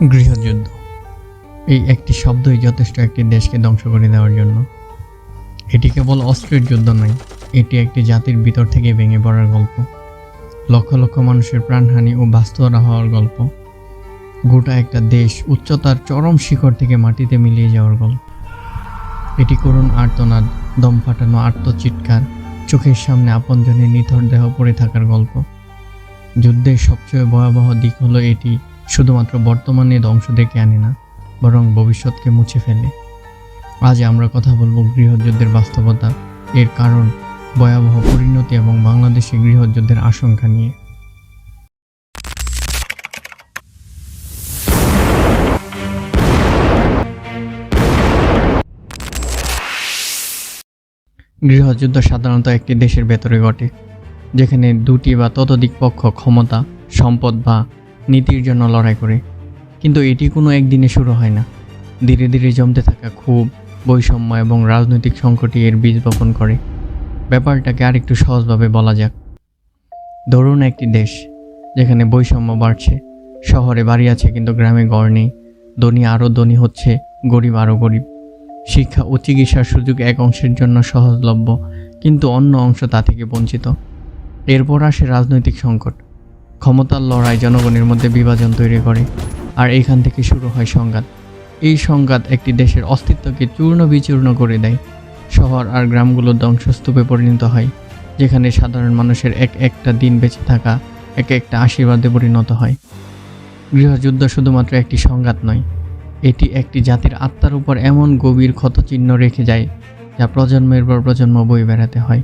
গৃহযুদ্ধ। এই একটি শব্দই যথেষ্ট একটি দেশকে ধ্বংস করে দেওয়ার জন্য। এটি কেবল অস্ত্রের যুদ্ধ নয়, এটি একটি জাতির ভিতর থেকে ভেঙে পড়ার গল্প। লক্ষ লক্ষ মানুষের প্রাণহানি ও বাস্তবরা হওয়ার গল্প। গোটা একটা দেশ উচ্চতার চরম শিখর থেকে মাটিতে মিলিয়ে যাওয়ার গল্প। এটি করুণ আর্তনাদ, দম ফাটানো আত্মচিৎকার চোখের সামনে আপনজনের নিথর দেহ পড়ে থাকার গল্প। যুদ্ধের সবচেয়ে ভয়াবহ দিক হলো এটি শুধুমাত্র বর্তমানে ধ্বংস ডেকে আনে না, বরং ভবিষ্যৎকে মুছে ফেলে। আজ আমরা কথা বলব গৃহযুদ্ধের বাস্তবতা, এর কারণ, ভয়াবহ পরিণতি এবং বাংলাদেশে গৃহযুদ্ধের আশঙ্কা নিয়ে। গৃহযুদ্ধ সাধারণত একটি দেশের ভেতরে ঘটে, যেখানে দুটি বা ততোধিক পক্ষ ক্ষমতা, সম্পদ বা নীতির জন্য লড়াই করে। কিন্তু এটি কোনো একদিনে শুরু হয় না। ধীরে ধীরে জমতে থাকা ক্ষোভ, বৈষম্য এবং রাজনৈতিক সংকটই এর বীজ বপন করে। ব্যাপারটাকে আরেকটু সহজভাবে বলা যাক। ধরুন একটি দেশ, যেখানে বৈষম্য বাড়ছে। শহরে বাড়ি আছে কিন্তু গ্রামে গড় নেই। ধনী আরও ধনী হচ্ছে, গরিব আরও গরিব। শিক্ষা ও চিকিৎসার সুযোগ এক অংশের জন্য সহজলভ্য, কিন্তু অন্য অংশ তা থেকে বঞ্চিত। এরপর আসে রাজনৈতিক সংকট। ক্ষমতার লড়াই জনগণের মধ্যে বিভাজন তৈরি করে, আর এখান থেকে শুরু হয় সংঘাত। এই সংঘাত একটি দেশের অস্তিত্বকে চূর্ণ বিচূর্ণ করে দেয়। শহর আর গ্রামগুলো ধ্বংসস্তূপে পরিণত হয়, যেখানে সাধারণ মানুষের এক একটা দিন বেঁচে থাকা, এক একটা আশীর্বাদে পরিণত হয়। গৃহযুদ্ধ শুধুমাত্র একটি সংঘাত নয়, এটি একটি জাতির আত্মার উপর এমন গভীর ক্ষতচিহ্ন রেখে যায়, যা প্রজন্মের পর প্রজন্ম বই বেড়াতে হয়।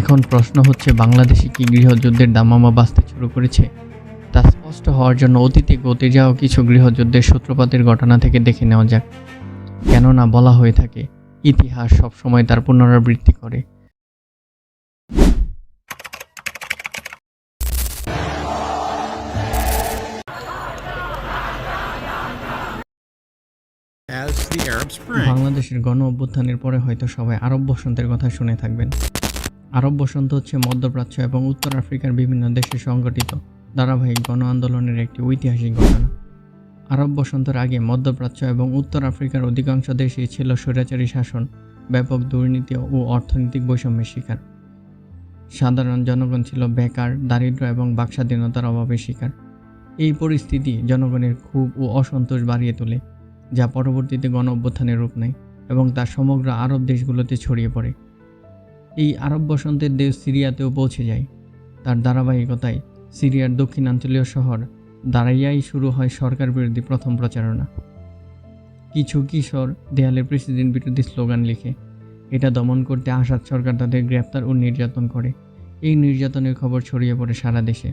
এখন প্রশ্ন হচ্ছে বাংলাদেশে কি গৃহযুদ্ধের দামামা বাঁচতে শুরু করেছে? তা স্পষ্ট হওয়ার জন্য অতীতে গতে যাওয়া কিছু গৃহযুদ্ধের সূত্রপাতের ঘটনা থেকে দেখে নেওয়া যাক। কেননা বলা হয়ে থাকে ইতিহাস সবসময় তার পুনরাবৃত্তি করে. বাংলাদেশের গণ অভ্যুত্থানের পরে হয়তো সবাই আরব বসন্তের কথা শুনে থাকবেন। আরব বসন্ত হচ্ছে মধ্যপ্রাচ্য এবং উত্তর আফ্রিকার বিভিন্ন দেশে সংগঠিত ধারাবাহিক গণ আন্দোলনের একটি ঐতিহাসিক ঘটনা। আরব বসন্তের আগে মধ্যপ্রাচ্য এবং উত্তর আফ্রিকার অধিকাংশ দেশেই ছিল স্বৈরাচারী শাসন, ব্যাপক দুর্নীতি ও অর্থনৈতিক বৈষম্যের শিকার। সাধারণ জনগণ ছিল বেকার, দারিদ্র এবং বাকস্বাধীনতার অভাবের শিকার। এই পরিস্থিতি জনগণের ক্ষোভ ও অসন্তোষ বাড়িয়ে তোলে, যা পরবর্তীতে গণ অভ্যুত্থানের রূপ নেয় এবং তা সমগ্র আরব দেশগুলোতে ছড়িয়ে পড়ে। এই আরব বসন্তের দেশ সিরিয়াতেও পৌঁছে যায়। তার ধারাবাহিকতায় সিরিয়ার দক্ষিণাঞ্চলীয় শহর দাঁড়াইয়াই শুরু হয় সরকার বিরোধী প্রথম প্রচারণা। কিছু কিশোর দেয়ালে প্রেসিডেন্ট বিরোধী স্লোগান লিখে, এটা দমন করতে আসাদ সরকার তাদের গ্রেপ্তার ও নির্যাতন করে। এই নির্যাতনের খবর ছড়িয়ে পড়ে সারা দেশে।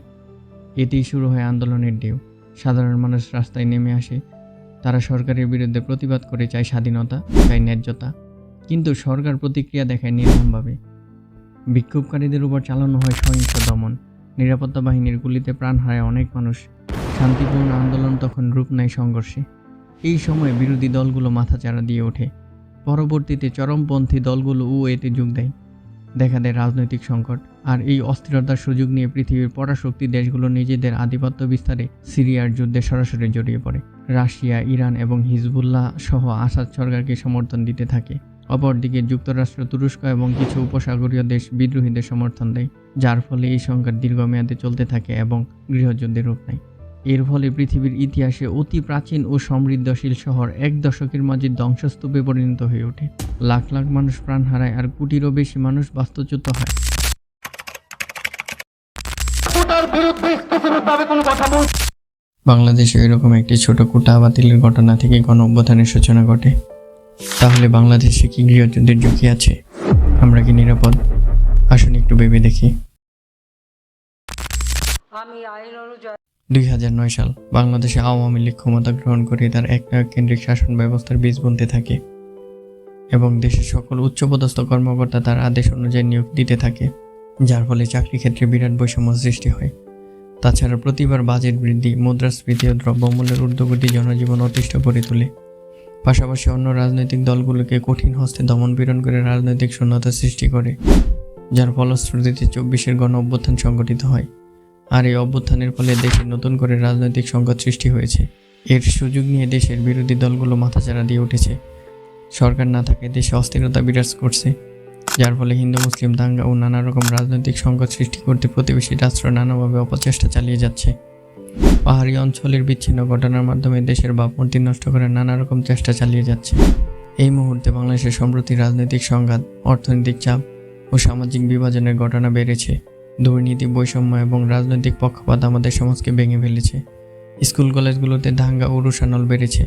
এতেই শুরু হয় আন্দোলনের ঢেউ। সাধারণ মানুষ রাস্তায় নেমে আসে। তারা সরকারের বিরুদ্ধে প্রতিবাদ করে চায় স্বাধীনতা, চায় ন্যায্যতা। কিন্তু সরকার প্রতিক্রিয়া দেখায় নির্মমভাবে। বিক্ষোভকারীদের উপর চালানো হয় সহিংস দমন। নিরাপত্তা বাহিনীর গুলিতে প্রাণ হারায় অনেক মানুষ। শান্তিপূর্ণ আন্দোলন তখন রূপ নেয় সংঘর্ষে। এই সময় বিরোধী দলগুলো মাথাচাড়া দিয়ে ওঠে। পরবর্তীতে চরমপন্থী দলগুলো ও এতে যোগ দেয়। দেখা দেয় রাজনৈতিক সংকট। আর এই অস্থিরতার সুযোগ নিয়ে পৃথিবীর পরাশক্তি দেশগুলো নিজেদের আধিপত্য বিস্তারে সিরিয়ার যুদ্ধে সরাসরি জড়িয়ে পড়ে। রাশিয়া, ইরান এবং হিজবুল্লাহ সহ আসাদ সরকারকে সমর্থন দিতে থাকে। অপরদিকে যুক্তরাষ্ট্র তুরস্ক এবং কিছু উপসাগরীয় দেশ বিদ্রোহীদের সমর্থন দেয় যার ফলে এই সংঘাত দীর্ঘমেয়াদে চলতে থাকে এবং গৃহযুদ্ধের রূপ নেয়। এর ফলে পৃথিবীর ইতিহাসে অতি প্রাচীন ও সমৃদ্ধশীল শহর এক দশকের মাঝে ধ্বংসস্তূপে পরিণত হয়ে ওঠে। লাখ লাখ মানুষ প্রাণ হারায় আর কোটিরও বেশি মানুষ বাস্তুচ্যুত হয়। বাংলাদেশে এরকম একটি ছোট কোটা বাতিলের ঘটনা থেকে গণ অভ্যুত্থানের সূচনা ঘটে। তাহলে বাংলাদেশে কি গৃহযুদ্ধের ঝুঁকি আছে? আমরা কি নিরাপদ? আসুন একটু ভেবে দেখি। দুই হাজার নয় সাল বাংলাদেশে আওয়ামী লীগ ক্ষমতা গ্রহণ করে তার একনায়ক কেন্দ্রিক শাসন ব্যবস্থার বীজ বুনতে থাকে এবং দেশের সকল উচ্চপদস্থ কর্মকর্তা তার আদেশ অনুযায়ী নিয়োগ দিতে থাকে যার ফলে চাকরি ক্ষেত্রে বিরাট বৈষম্য সৃষ্টি হয়। তাছাড়া প্রতিবার বাজেট বৃদ্ধি মুদ্রাস্ফীতি ও দ্রব্যমূল্যের ঊর্ধ্বগতি জনজীবন অতিষ্ঠ করে তোলে। পাশাপাশি অন্য রাজনৈতিক দলগুলোকে কঠিন হস্তে দমনপীড়ন করে রাজনৈতিক শূন্যতা সৃষ্টি করে, যার ফলশ্রুতিতে চব্বিশের গণ অভ্যুত্থান সংগঠিত হয়। আর এই অভ্যুত্থানের ফলে দেশে নতুন করে রাজনৈতিক সংকট সৃষ্টি হয়েছে। এর সুযোগ নিয়ে দেশের বিরোধী দলগুলো মাথাচাড়া দিয়ে উঠেছে। সরকার না থাকে দেশে অস্থিরতা বিরাজ করছে, যার ফলে হিন্দু, মুসলিম, দাঙ্গা ও নানা রকম রাজনৈতিক সংকট সৃষ্টি করতে প্রতিবেশী রাষ্ট্র নানাভাবে অপচেষ্টা চালিয়ে যাচ্ছে। পাহাড়ি অঞ্চলের বিচ্ছিন্ন ঘটনার মাধ্যমে দেশের ভাবমূর্তি নষ্ট করার নানা রকম চেষ্টা চালিয়ে যাচ্ছে। এই মুহূর্তে বাংলাদেশের সম্প্রতি রাজনৈতিক সংঘাত, অর্থনৈতিক চাপ ও সামাজিক বিভাজনের ঘটনা বেড়েছে। দুর্নীতি, বৈষম্য এবং রাজনৈতিক পক্ষপাত আমাদের সমাজকে ভেঙে ফেলেছে। স্কুল, কলেজগুলোতে দাঙ্গা ও রুষানল বেড়েছে,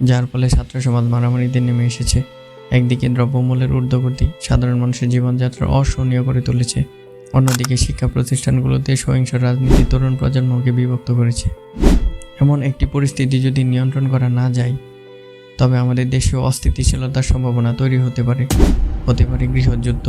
যার ফলে ছাত্র সমাজ মারামারিতে নেমে এসেছে। একদিকে দ্রব্যমূল্যের ঊর্ধ্বগতি সাধারণ মানুষের জীবনযাত্রা অসহনীয় করে তুলেছে। অন্যদিকে শিক্ষা প্রতিষ্ঠানগুলোতে সহিংস রাজনীতি তরুণ প্রজন্মকে বিভক্ত করেছে। এমন একটি পরিস্থিতি যদি নিয়ন্ত্রণ করা না যায়, তবে আমাদের দেশেও অস্থিতিশীলতার সম্ভাবনা তৈরি হতে পারে। হতে পারে গৃহযুদ্ধ